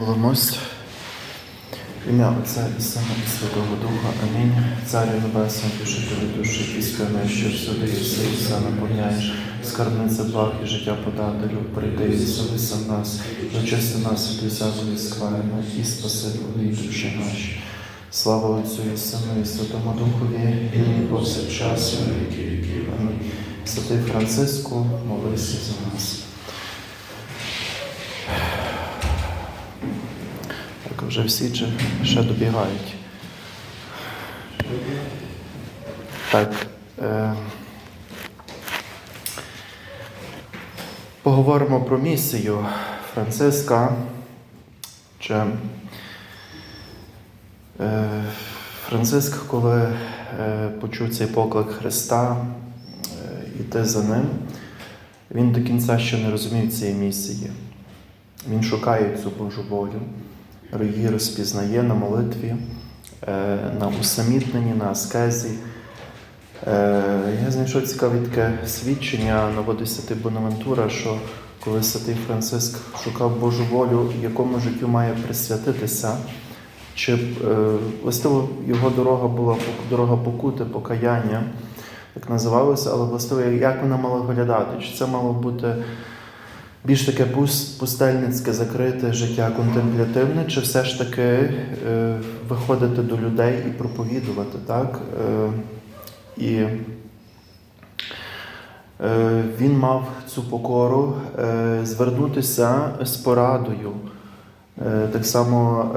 Молимось. Ім'я Отця і Сина і Святого Духа. Амінь. Царю Небесний, пішителю душі, пісками, що всюди і все і все наповняєш, скарбниця благ і життя подателю, прийди і совися в нас, зачисти нас від усякої скверни і спаси твої душі наші. Слава Отцю і Сину і Святому Духові, і нині повсякчас, і. Амінь. Святий Франциску, молися за нас. Так, вже всі ще добігають. Так. Е, поговоримо про місію Франциска. Чи, е, Франциск, коли е, почув цей поклик Христа е, іти за ним, він до кінця ще не розумів цієї місії. Він шукає цю Божу волю її розпізнає на молитві, е, на усамітненні, на аскезі. Е, Я знайшов цікаве таке свідчення Новодесяти Бонавентура, що коли святий Франциск шукав Божу волю, якому життю має присвятитися, чи е, властиво його дорога була дорога покути, покаяння, як називалося, але властиво, як вона мала виглядати? Чи це мало бути більш таке пус- пустельницьке, закрите життя конtemплятивне, чи все ж таки е, виходити до людей і проповідувати, так? Е, і е, він мав цю покору звернутися з порадою. Так само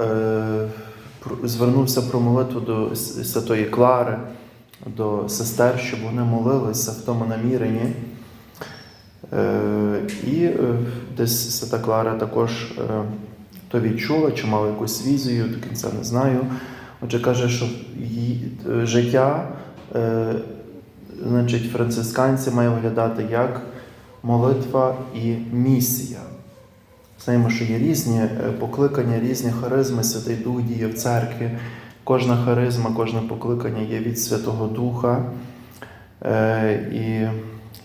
звернувся про молитву до Святої Клари, до сестер, щоб вони молилися в тому наміренні. Е, І е, десь Свята Клара також е, то відчула, чи мала якусь візію, до кінця не знаю. Отже, каже, що її життя, значить, францисканці має виглядати як молитва і місія. Знаємо, що є різні покликання, різні харизми, Святий Дух діє в церкві. Кожна харизма, кожне покликання є від Святого Духа. І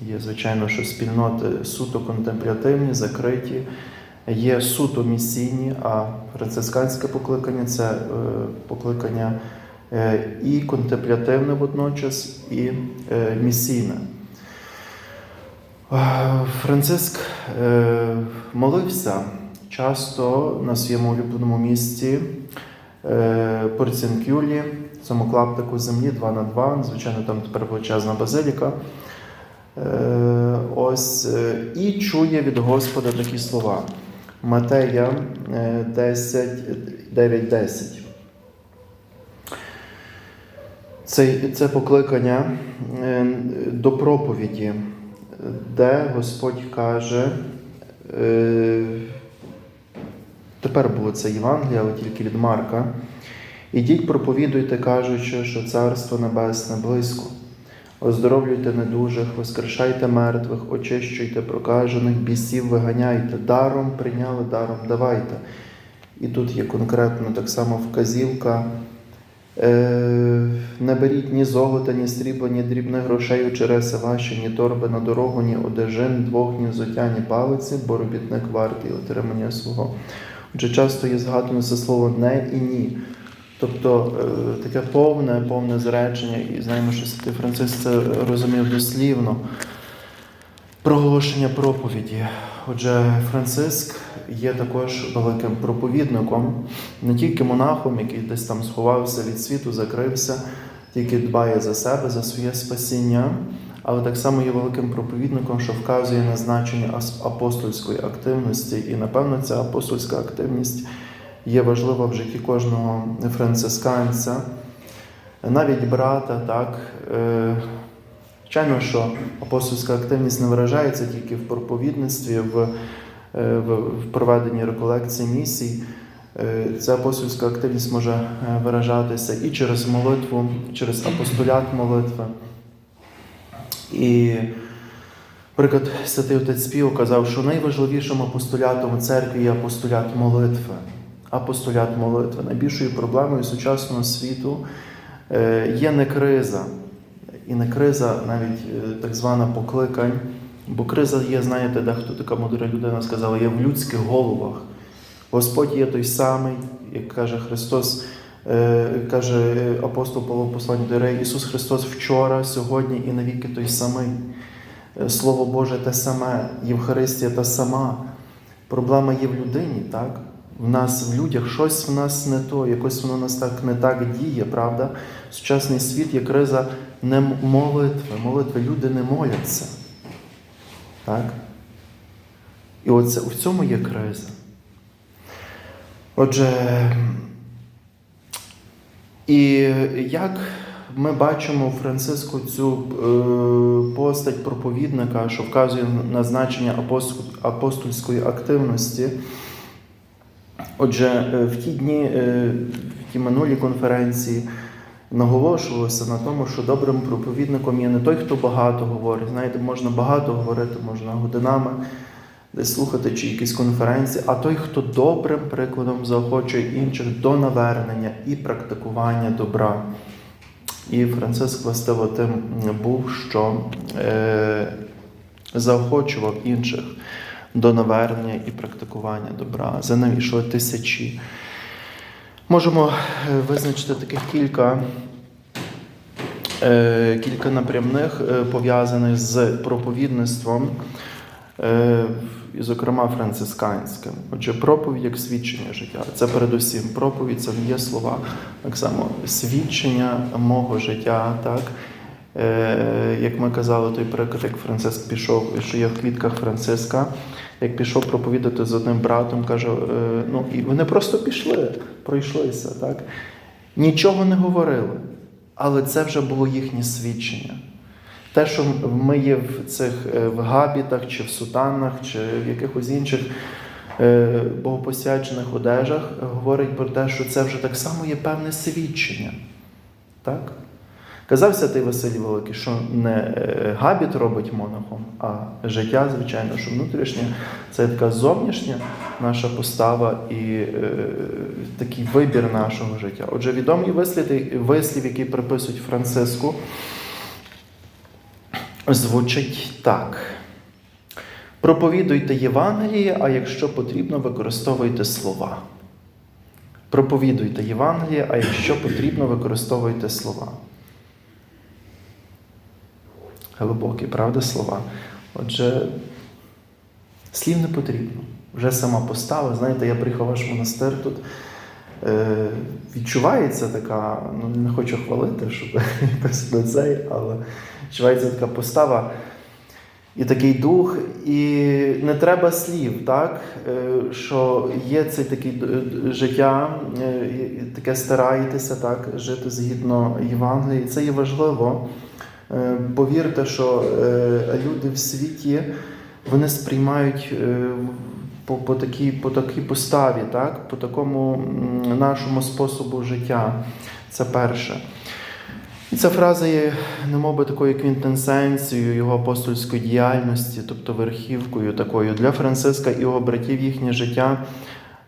Є, звичайно, що спільноти суто контемплятивні, закриті, є суто місійні, а францисканське покликання це е, покликання е, і контемплятивне водночас, і е, місійне. Франциск молився часто на своєму улюбленому місці Порцінкюлі, цьому клаптику землі 2 на 2, звичайно, там тепер величезна базиліка. Е, Ось е, і чує від Господа такі слова. Матея е, 10, 9, 10. Це, це покликання е, до проповіді, де Господь каже, е, тепер було це Євангелія, але тільки від Марка. Ідіть, проповідуйте, кажучи, що Царство Небесне близько. Оздоровлюйте недужих, воскрешайте мертвих, очищуйте прокажених, бісів виганяйте, даром прийняли, даром давайте. І тут є конкретно так само вказівка. Е, не беріть ні золота, ні срібла, ні дрібних грошей у череси ваші, ні торби на дорогу, ні одежин, двох, ні взуття, ні палиці, бо робітник вартий отримання свого. Отже, часто є згадано це слово не і ні. Тобто е, таке повне, повне зречення, і знаємо, що Святий Франциск це розумів дослівно. Проголошення проповіді. Отже, Франциск є також великим проповідником, не тільки монахом, який десь там сховався від світу, закрився, тільки дбає за себе, за своє спасіння, але так само є великим проповідником, що вказує на значення апостольської активності. І, напевно, ця апостольська активність є важлива в житті кожного францисканця, навіть брата, так. Е, Звичайно, що апостольська активність не виражається тільки в проповідництві, в, е, в, проведенні реколекцій місій. Е, Ця апостольська активність може виражатися і через молитву, через апостолят молитви. І, наприклад, святий отець Піо казав, що найважливішим апостолятом у церкві є апостолят молитви. Апостолят молитви. Найбільшою проблемою сучасного світу е, є не криза, і не криза, навіть е, так звана покликань. Бо криза є, знаєте, дехто така мудра людина сказала, є в людських головах. Господь є той самий, як каже Христос, е, каже апостол Павло в посланні до Євреїв, Ісус Христос вчора, сьогодні і навіки той самий. Слово Боже те саме, Євхаристія та сама. Проблема є в людині, так? В нас, в людях, щось в нас не то, якось воно нас так не так діє, правда? Сучасний світ є криза не молитви. Молитви люди не моляться. Так? І оце, в цьому є криза. Отже, і як ми бачимо у Франциску цю е, постать проповідника, що вказує на значення апостольської активності. Отже, е, в ті дні, е, в ті минулі конференції наголошувалося на тому, що добрим проповідником є не той, хто багато говорить. Знаєте, можна багато говорити, можна годинами десь слухати чи якісь конференції, а той, хто добрим прикладом заохочує інших до навернення і практикування добра. І Франциск властиво тим був, що е, заохочував інших до навернення і практикування добра. За тисячі. Можемо е, визначити таких кілька, е, кілька напрямних, е, пов'язаних з проповідництвом, зокрема, францисканським. Отже, проповідь як свідчення життя. Це передусім проповідь, це не є слова. Так само свідчення мого життя, так. Як ми казали, той приклад, як Франциск пішов, що є в квітках Франциска, як пішов проповідати з одним братом, каже, е, ну і вони просто пішли, пройшлися, так? Нічого не говорили, але це вже було їхнє свідчення. Те, що ми є в цих е, в габітах, чи в сутанах, чи в якихось інших е, богопосвячених одежах, говорить про те, що це вже так само є певне свідчення. Так? Казав святий Василій Великий, що не е, габіт робить монахом, а життя, звичайно, що внутрішнє це така зовнішня наша постава і е, такий вибір нашого життя. Отже, відомий вислів, вислів, який приписують Франциску, звучить так. Проповідуйте Євангеліє, а якщо потрібно, використовуйте слова. Проповідуйте Євангеліє, а якщо потрібно, використовуйте слова. Глибокі, правда, слова. Отже, слів не потрібно. Вже сама постава. Знаєте, я приїхав в ваш монастир тут. Е, відчувається така, ну не хочу хвалити, щоб якось на цей, але відчувається така постава і такий дух, і не треба слів, так? Е, що є д- д- життя, е, таке стараєтеся так, жити згідно Євангелії. Це є важливо. Е, Повірте, що е, люди в світі вони сприймають е, по, по, такій, по такій поставі, так? по такому нашому способу життя. Це перше. І ця фраза є, немов би такою квінтенсенцією його апостольської діяльності, тобто верхівкою такою для Франциска і його братів їхнє життя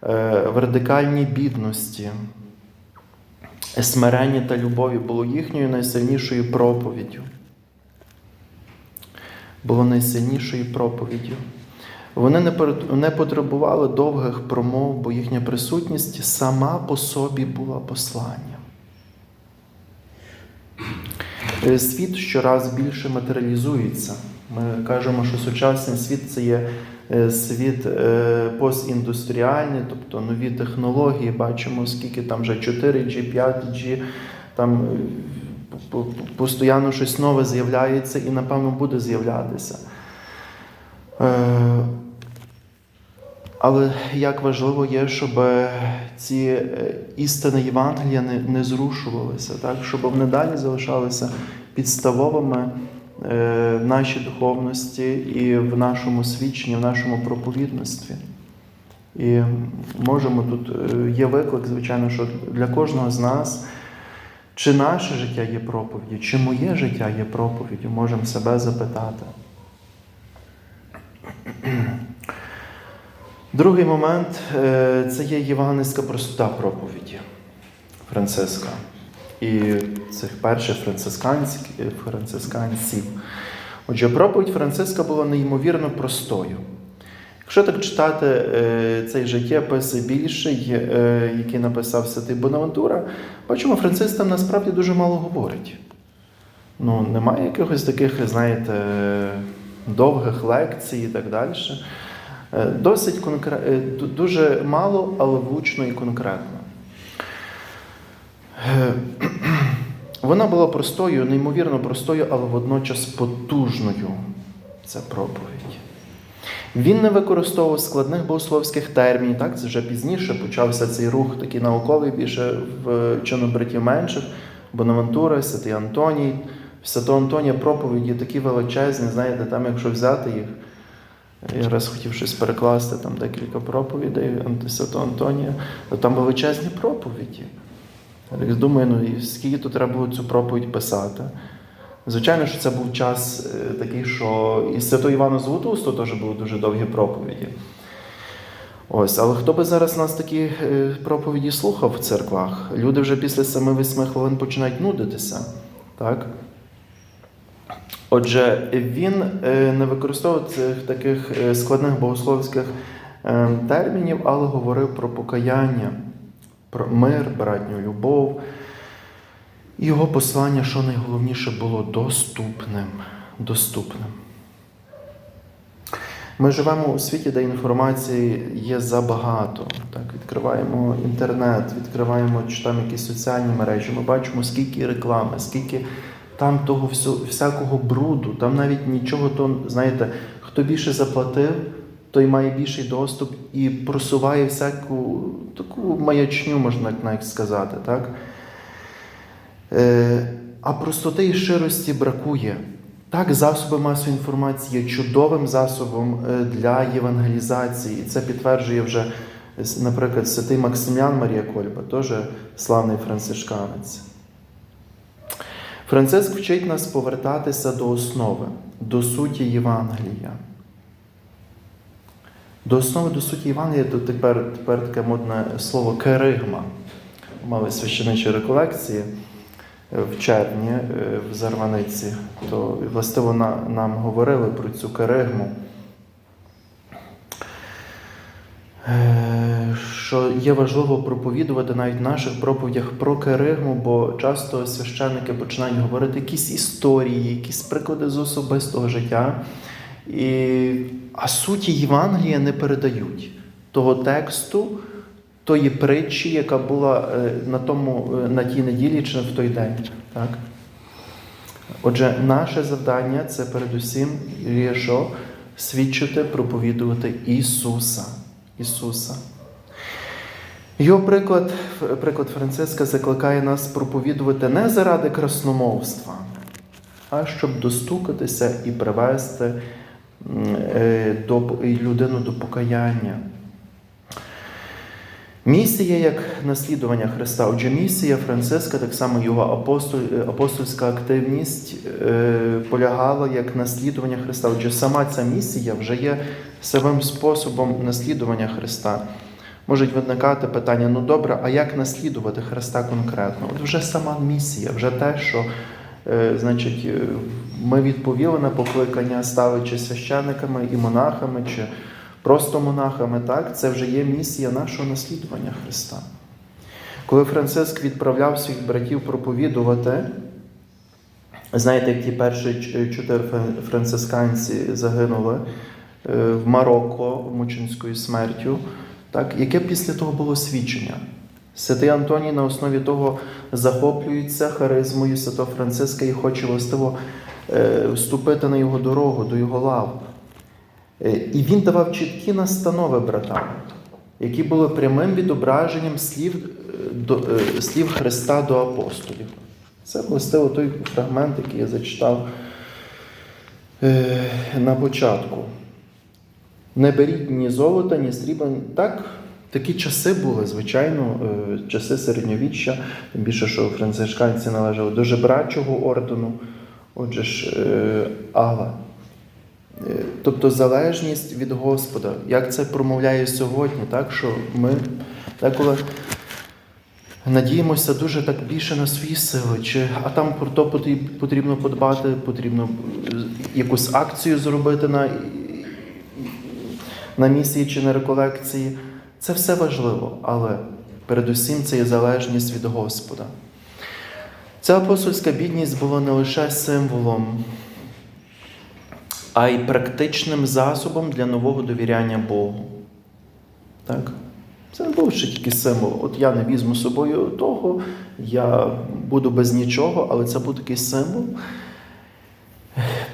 е, в радикальній бідності, смиренні та любові було їхньою найсильнішою проповіддю. Було найсильнішою проповіддю. Вони не потребували довгих промов, бо їхня присутність сама по собі була посланням. Е, Світ щораз більше матеріалізується. Ми кажемо, що сучасний світ це є світ е, постіндустріальний, тобто нові технології. Бачимо, скільки там вже 4G, 5G, там е, по- по- постійно щось нове з'являється і, напевно, буде з'являтися. Е, Але як важливо є, щоб ці е, істини Євангелія не, не зрушувалися, так? щоб вони далі залишалися підставовими е, в нашій духовності і в нашому свідченні, в нашому проповідництві. І можемо тут е, є виклик, звичайно, що для кожного з нас, чи наше життя є проповіддю, чи моє життя є проповіддю, можемо себе запитати. Другий момент е, це є євангельська простота проповіді Франциска. І цих перших францисканців. Отже, проповідь Франциска була неймовірно простою. Якщо так читати е, цей життєпис більший, е, який написав Святий Бонавентура, бачимо, Франциск там насправді дуже мало говорить. Ну, немає якихось таких, знаєте, довгих лекцій і так далі. Е, Досить конкре... е, дуже мало, але влучно і конкретно. Вона була простою, неймовірно простою, але водночас потужною. Це проповідь. Він не використовував складних богословських термінів. Так, це вже пізніше почався цей рух, такий науковий, більше в чинобритів менших, Бонавентура, Святий Антоній. В Святого Антонія проповіді такі величезні, знаєте, там, якщо взяти їх, я раз хотів щось перекласти, там декілька проповідей Святого Антонія, то там величезні проповіді. Я думаю, ну і скільки тут треба було цю проповідь писати. Звичайно, що це був час е, такий, що і Святого Івана Золотоусту теж були дуже довгі проповіді. Ось, але хто би зараз нас такі е, проповіді слухав в церквах? Люди вже після 7-8 хвилин починають нудитися. Так? Отже, він е, не використовував цих таких складних богословських е, термінів, але говорив про покаяння, про мир, братню любов. Його послання, що найголовніше, було доступним. доступним. Ми живемо у світі, де інформації є забагато. Так, відкриваємо інтернет, відкриваємо читаємо якісь соціальні мережі. Ми бачимо, скільки реклами, скільки там того всякого бруду, там навіть нічого, то, знаєте, хто більше заплатив, той має більший доступ і просуває всяку таку маячню, можна навіть сказати. Так? Е, А простоти і щирості бракує. Так, засоби масової інформації є чудовим засобом е, для євангелізації. І це підтверджує вже, наприклад, святий Максиміан Марія Кольба, теж славний францишканець. Франциск вчить нас повертатися до основи, до суті Євангелія. До основи до суті Євангелія то тепер, тепер таке модне слово керигма. Мали священичі реколекції в червні е, в Зарваниці, то властиво на- нам говорили про цю керигму. Е, Що є важливо проповідувати навіть в наших проповідях про керигму, бо часто священники починають говорити якісь історії, якісь приклади з особистого життя, і, а суті Євангелія не передають того тексту, тої притчі, яка була е, на, тому, е, на тій неділі чи в той день. Так? Отже, наше завдання це передусім що? свідчити, проповідувати Ісуса. Ісуса. Його приклад, приклад Франциска закликає нас проповідувати не заради красномовства, а щоб достукатися і привести людину до покаяння. Місія як наслідування Христа. Отже, місія Франциска, так само його апостоль, апостольська активність е, полягала як наслідування Христа. Отже, сама ця місія вже є самим способом наслідування Христа. Можуть виникати питання: ну добре, а як наслідувати Христа конкретно? От вже сама місія, вже те, що е, значить, е, ми відповіли на покликання, ставичи священниками і монахами, чи просто монахами, так, це вже є місія нашого наслідування Христа. Коли Франциск відправляв своїх братів проповідувати, знаєте, як ті перші чотири францисканці загинули е, в Марокко мученською смертю, так, яке після того було свідчення? Святий Антоній на основі того захоплюється харизмою Святого Франциска і хоче властиво е, вступити на його дорогу, до його лав. Е, І він давав чіткі настанови братам, які були прямим відображенням слів, е, до, слів Христа до апостолів. Це властиво той фрагмент, який я зачитав на початку. Не беріть ні золота, ні срібла. Так, такі часи були, звичайно, е, часи середньовіччя, тим більше, що францишканці належали до жебрачого ордену. Отже ж, е, але. Е, Тобто залежність від Господа, як це промовляє сьогодні, так що ми деколи надіємося дуже так більше на свої сили, чи а там про то потрібно подбати, потрібно якусь акцію зробити на, на місії чи на реколекції. Це все важливо, але передусім це є залежність від Господа. Ця апостольська бідність була не лише символом, а й практичним засобом для нового довіряння Богу. Так? Це не був ще тільки символ. От я не візьму з собою того, я буду без нічого, але це був такий символ.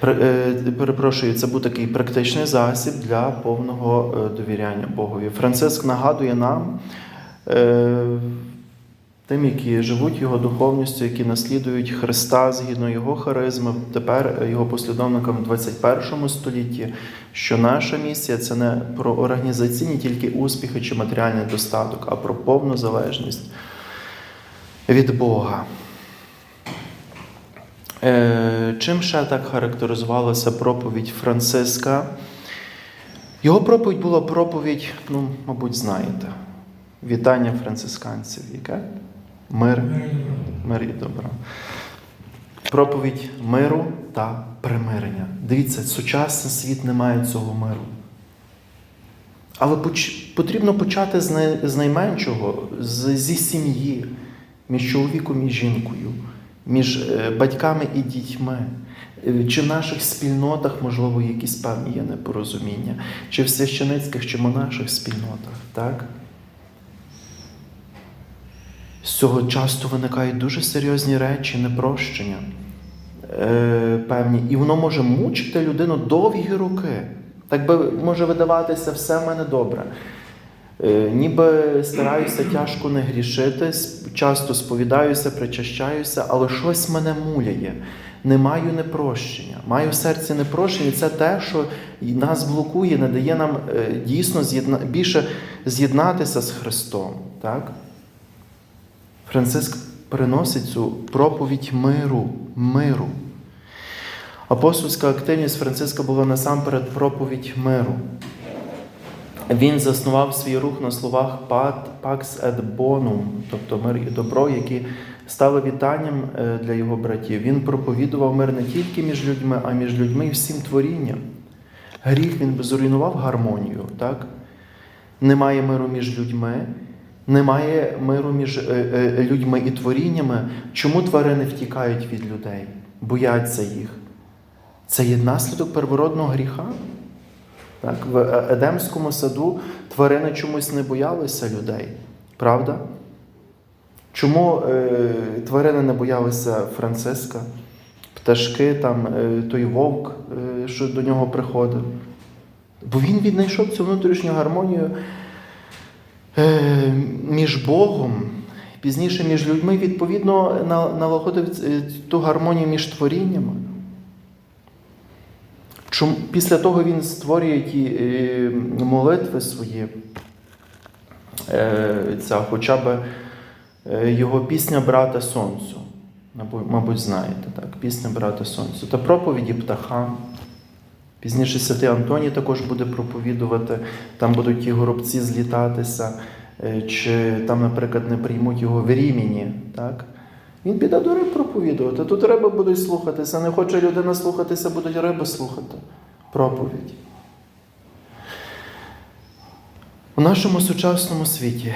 Е, Перепрошую, це був такий практичний засіб для повного е, довіряння Богові. Франциск нагадує нам, е, тим, які живуть його духовністю, які наслідують Христа згідно його харизми, тепер його послідовникам в 21 столітті, що наша місія це не про організаційні тільки успіхи чи матеріальний достаток, а про повну залежність від Бога. Е, Чим ще так характеризувалася проповідь Франциска? Його проповідь була проповідь, ну, мабуть, знаєте, вітання францисканців, яке? Мир, мир і добро. Проповідь миру та примирення. Дивіться, сучасний світ не має цього миру. Але потрібно почати з, найменшого, зі сім'ї, між чоловіком і жінкою, між е, батьками і дітьми. Е, Чи в наших спільнотах, можливо, якісь певні є непорозуміння, чи в священицьких чи монаших спільнотах, так? З цього часто виникають дуже серйозні речі, непрощення е, певні, і воно може мучити людину довгі роки. Так би може видаватися, все в мене добре. Е, ніби стараюся тяжко не грішити, часто сповідаюся, причащаюся, але щось мене муляє. Не маю непрощення. Маю в серці непрощення. Це те, що нас блокує, не дає нам е, дійсно з'єдна... більше з'єднатися з Христом. Так? Франциск приносить цю проповідь миру, миру. Апостольська активність Франциска була насамперед проповідь миру. Він заснував свій рух на словах «Pat- Pax et Bonum, тобто мир і добро, які стали вітанням е, для його братів. Він проповідував мир не тільки між людьми, а між людьми і всім творінням. Гріх він зруйнував гармонію, так? Немає миру між людьми, немає миру між е, е, людьми і творіннями. Чому тварини втікають від людей, бояться їх? Це є наслідок первородного гріха. Так, в Е- Едемському саду тварини чомусь не боялися людей, правда? Чому е, тварини не боялися Франциска, пташки, там, е, той вовк, е, що до нього приходив? Бо він віднайшов цю внутрішню гармонію е, між Богом, пізніше між людьми, відповідно, налагодив е, ту гармонію між творіннями. Чому після того він створює ті е, молитви свої, е, ця, хоча б е, його пісня Брата Сонцю. Мабуть, знаєте, так, пісня Брата Сонцю. Та проповіді птахам. Пізніше святий Антоній також буде проповідувати, там будуть ті горобці злітатися, чи там, наприклад, не приймуть його в Рімені. Так? Він піде до риб проповідувати. Тут риби будуть слухатися. Не хоче людина слухатися, будуть риби слухати. Проповідь. У нашому сучасному світі,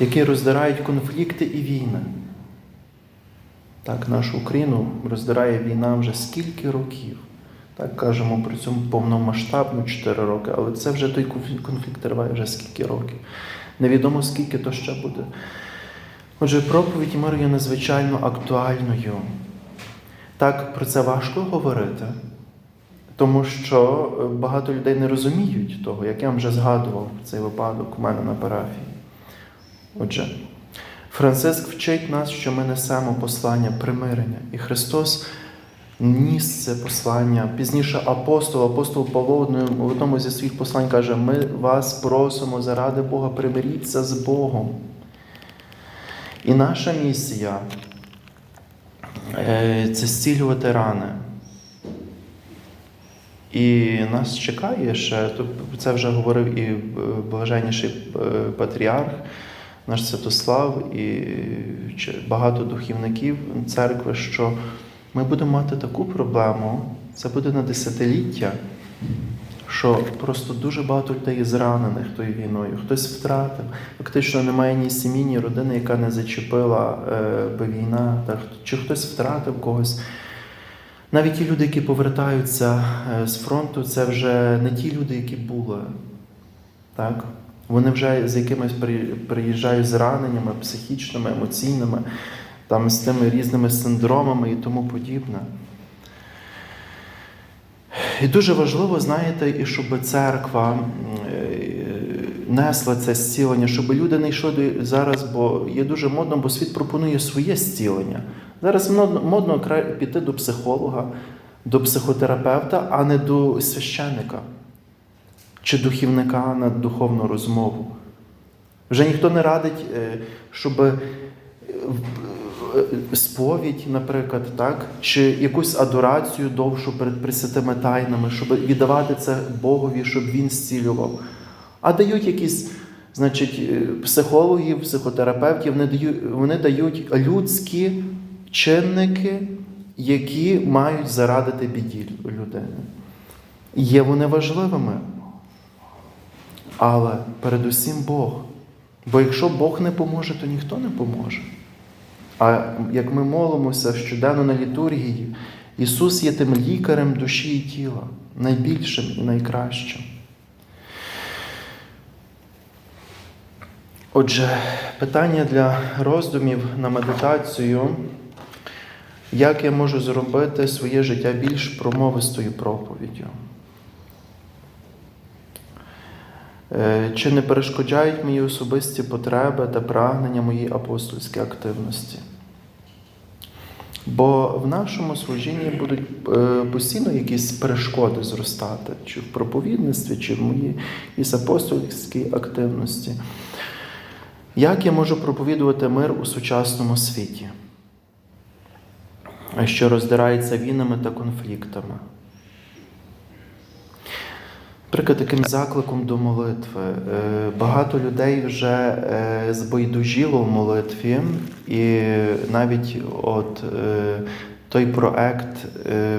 які роздирають конфлікти і війни. Так, нашу Україну роздирає війна вже скільки років. Так кажемо про цю повномасштабну 4 роки, але це вже той конфлікт триває вже скільки років. Невідомо скільки то ще буде. Отже, проповідь миру є надзвичайно актуальною. Так, про це важко говорити, тому що е, багато людей не розуміють того, як я вже згадував цей випадок у мене на парафії. Отже, Франциск вчить нас, що ми несемо послання примирення, і Христос ніс це послання. Пізніше апостол, апостол Павло в одному- зі своїх послань каже: ми вас просимо заради Бога, примиріться з Богом. І наша місія е, це зцілювати рани. І нас чекає ще, це вже говорив і е, блаженніший е, патріарх, наш Святослав, і багато духівників церкви, що ми будемо мати таку проблему Це буде на десятиліття, що просто дуже багато людей зранених тою війною. Хтось втратив. Фактично немає ні сім'ї, ні родини, яка не зачепила е, би війна, так, чи хтось втратив когось. Навіть ті люди, які повертаються е, з фронту, це вже не ті люди, які були. Так? Вони вже з якимись при- приїжджають з раненнями психічними, емоційними, там, з тими різними синдромами і тому подібне. І дуже важливо, знаєте, і щоб церква е, несла це зцілення, щоб люди не йшли зараз, бо є дуже модно, бо світ пропонує своє зцілення. Зараз модно, піти до психолога, до психотерапевта, а не до священника чи духівника на духовну розмову. Вже ніхто не радить, е, щоб е, сповідь, наприклад, так, чи якусь адорацію довшу перед пресвятими тайнами, щоб віддавати це Богові, щоб він зцілював. А дають якісь, значить, е, психологів, психотерапевтів, вони дають, вони дають людські чинники, які мають зарадити біді людини. Є вони важливими. Але передусім Бог. Бо якщо Бог не поможе, то ніхто не поможе. А як ми молимося щоденно на літургії, Ісус є тим лікарем душі і тіла, найбільшим і найкращим. Отже, питання для роздумів на медитацію. Як я можу зробити своє життя більш промовистою проповіддю? Е, Чи не перешкоджають мої особисті потреби та прагнення моїй апостольській активності? Бо в нашому служінні будуть е, постійно якісь перешкоди зростати, чи в проповідництві, чи в моїй апостольській активності. Як я можу проповідувати мир у сучасному світі, що роздирається війнами та конфліктами? Наприклад, таким закликом до молитви. Е, Багато людей вже е, збайдужило в молитві, і навіть от е, той проект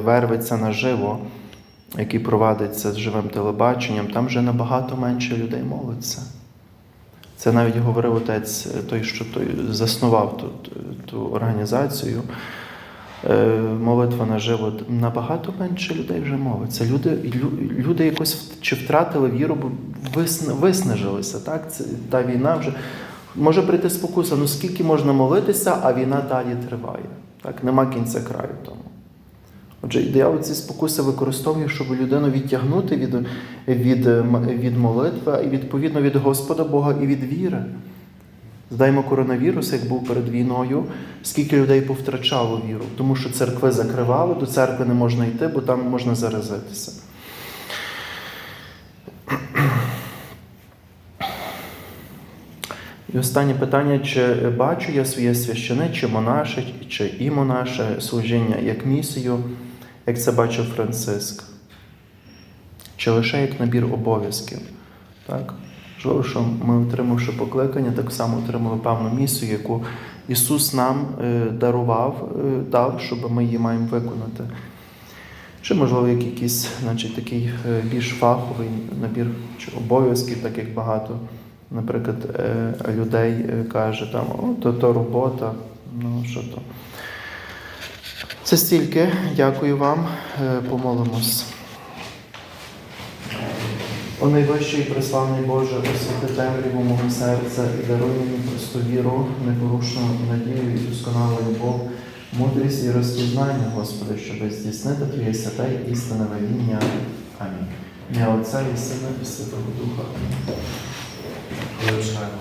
Вервиться наживо, який провадиться з живим телебаченням, там вже набагато менше людей молиться. Це навіть говорив отець, той, що той заснував ту, ту організацію. Е, Молитва наживо набагато менше людей вже молиться. Люди, люди якось чи втратили віру, бо виснажилися. Так? Це, та війна вже може прийти спокуса. Ну скільки можна молитися, а війна далі триває. Так? Нема кінця краю тому. Отже, диявол ці спокуси використовує, щоб людину відтягнути від, від, від молитви і відповідно від Господа Бога і від віри. Здаємо коронавірус, як був перед війною, скільки людей повтрачало віру, тому що церкви закривали, до церкви не можна йти, бо там можна заразитися. І останнє питання: чи бачу я своє священе, чи монаше, чи і монаше служіння як місію, як це бачив Франциск, чи лише як набір обов'язків? Так? Що ми, отримавши покликання, так само отримали певну місію, яку Ісус нам е, дарував, е, дав, щоб ми її маємо виконати. Чи, можливо, як якийсь значить, такий е, більш фаховий набір чи обов'язків, так як багато, наприклад, е, людей е, каже, там, о, то, то робота, ну що то. Це стільки. Дякую вам. Е, Помолимось. О найвищий преславний Боже, освіти темряву мого серця і даруй мені просту віру, непорушну надію і досконалу любов, мудрість і розпізнання, Господи, щоб здійснити Твоє святе і істинне веління. Амінь. Ім'я Отця і Сина і Святого Духа. Амінь.